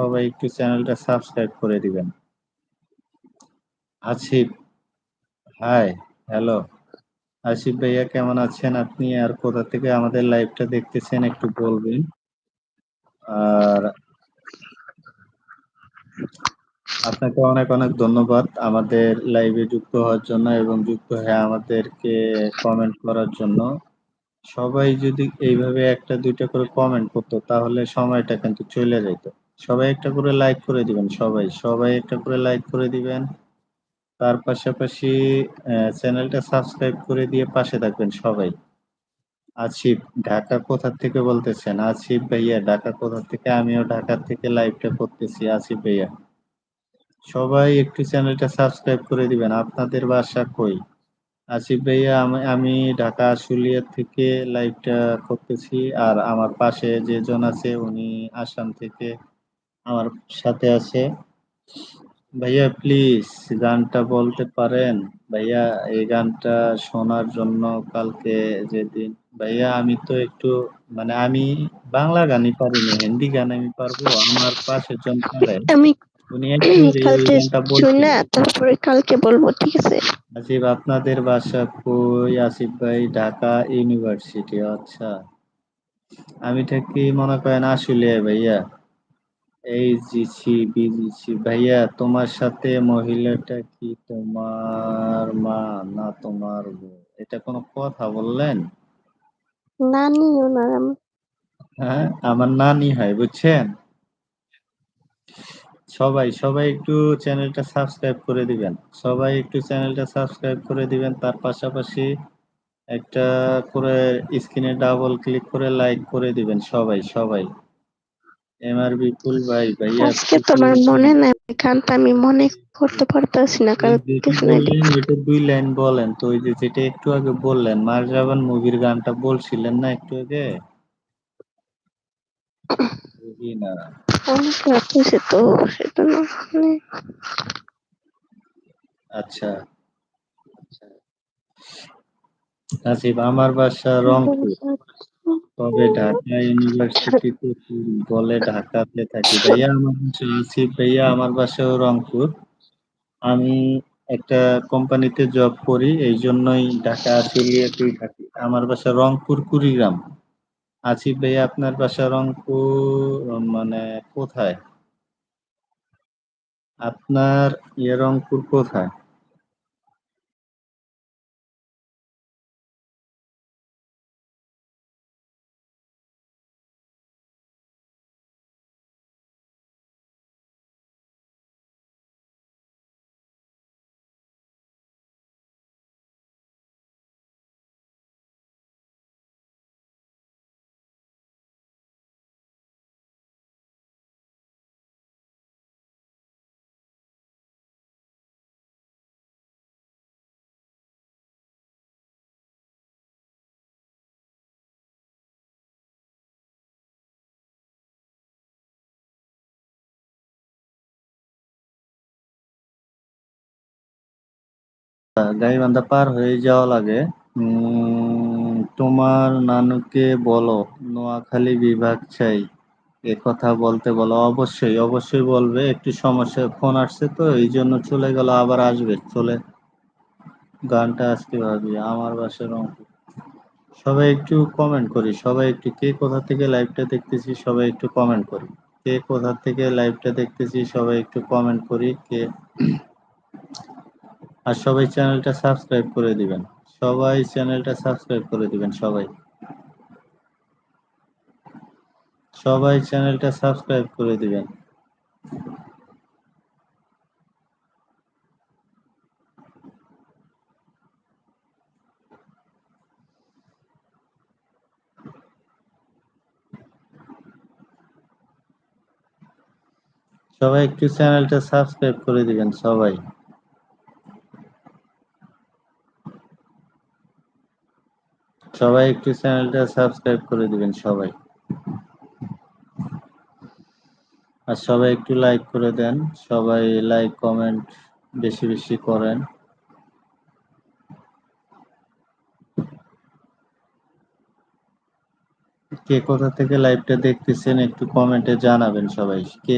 সবাই একটু চ্যানেলটা সাবস্ক্রাইব করে দিবেন। Asif high, hello. আসিফ ভাইয়া, কেমন আছেন? আপনি আর কোথা থেকে আমাদের লাইভটা দেখতেছেন একটু বলবেন? আর আপনাকে অনেক অনেক ধন্যবাদ আমাদের লাইভে যুক্ত হওয়ার জন্য এবং যুক্ত হয়ে আমাদেরকে কমেন্ট করার জন্য। সবাই যদি এইভাবে একটা দুইটা করে কমেন্ট করতো, তাহলে সময়টা কিন্তু চলে যেত সবাই একটা করে লাইক করে দিবেন, সবাই সবাই একটা করে লাইক করে দিবেন। তার পাশাপাশি চ্যানেলটা সাবস্ক্রাইব করে দিয়ে পাশে থাকবেন সবাই। আসিফ ঢাকা কোথা থেকে বলতেছেন? আসিফ ভাইয়া, ঢাকা কোথা থেকে? আমিও ঢাকা থেকে লাইভটা করতেছি আসিফ ভাইয়া। সবাই একটু চ্যানেলটা সাবস্ক্রাইব করে দিবেন। আপনাদের বাসা কই? আসিফ ভাইয়া, আমি ঢাকা আশুলিয়া থেকে লাইভটা করতেছি। আর আমার পাশে যে জন আছে, উনি আসাম থেকে আমার সাথে আছে। ভাইয়া প্লিজ গানটা বলতে পারেন? ভাইয়া এই গানটা শোনার জন্য কালকে যেদিন ভাইয়া আমি তো একটু মানে আমি বাংলা গানই পারি না হিন্দি গান আমি পারব। আমার পাশের জন পারেন আমি তারপরে কালকে বলব ঠিক আছে? আসিফ আপনাদের বাসা কই? আসিফ ভাই ঢাকা ইউনিভার্সিটি আচ্ছা। আমি থাকি মনে করেন আসলে ভাইয়া? এই জিছি বিজিছি ভাইয়া তোমার সাথে মহিলাটা কি তোমার মা না তোমার বউ? এটা কোনো কথা বললেন? নানি ওনার হ্যাঁ আমার নানি হয় বুঝছেন? সবাই সবাই একটু চ্যানেলটা সাবস্ক্রাইব করে দিবেন। সবাই একটু চ্যানেলটা সাবস্ক্রাইব করে দিবেন। তার পাশাপাশি একটা করে স্ক্রিনে ডাবল ক্লিক করে লাইক করে দিবেন সবাই সবাই। এমআর বিপুল ভাই ভাইয়া আজকে তোমার মনে নাই গানটা আমি মনে করতে পারতাছি না কারণ শুনে দুই লাইন বলেন তো ওই যে যেটা একটু আগে বললেন মারজাবান মুভির গানটা বলছিলেন না একটু আগে? বুঝি না। অনেক রাত হয়েছে তো সেজন্য আচ্ছা। আসিফ আমার বাসা রংপুর। তবে ঢাকা ইউনিভার্সিটিতে বলে ঢাকাতে থাকি। ভাইয়া, আমার বাসা আসিফ ভাইয়া, আমার বাসাও রংপুর। আমি একটা কোম্পানিতে জব করি, এই জন্যই ঢাকা আশুলিয়াতেই থাকি। আমার বাসা রংপুর, কুড়িগ্রাম। আসিফ ভাইয়া, আপনার বাসা রংপুর মানে কোথায়? আপনার ইয়ে রংপুর কোথায়? গাইবান্ধা পার হয়ে যাওয়া লাগে। উম, তোমার নানুকে বলো নোয়াখালী বিভাগ চাই। এ কথা বলতে বলো। অবশ্যই অবশ্যই বলবে। একটু সমস্যা ফোন আসছে তো এই জন্য চলে গেল আবার আসবে। চলে গানটা আজকে ভাবি আমার বাসা রংপুর সবাই একটু কমেন্ট করি। সবাই একটু কে কোথা থেকে লাইভটা দেখতেছি সবাই একটু কমেন্ট করি। কে কোথা থেকে লাইভটা দেখতেছি সবাই একটু কমেন্ট করি। কে আর সবাই চ্যানেলটা সাবস্ক্রাইব করে দিবেন। সবাই চ্যানেলটা সাবস্ক্রাইব করে দিবেন, সবাই। সবাই চ্যানেলটা সাবস্ক্রাইব করে দিবেন। সবাই একটু চ্যানেলটা সাবস্ক্রাইব করে দিবেন, সবাই। সবাই একটু চ্যানেলটা সাবস্ক্রাইব করে দিবেন সবাই। আর সবাই একটু লাইক করে দেন, সবাই লাইক কমেন্ট বেশি বেশি করেন। কে কোথা থেকে লাইভটা দেখতেছেন একটু কমেন্টে জানাবেন সবাই, কে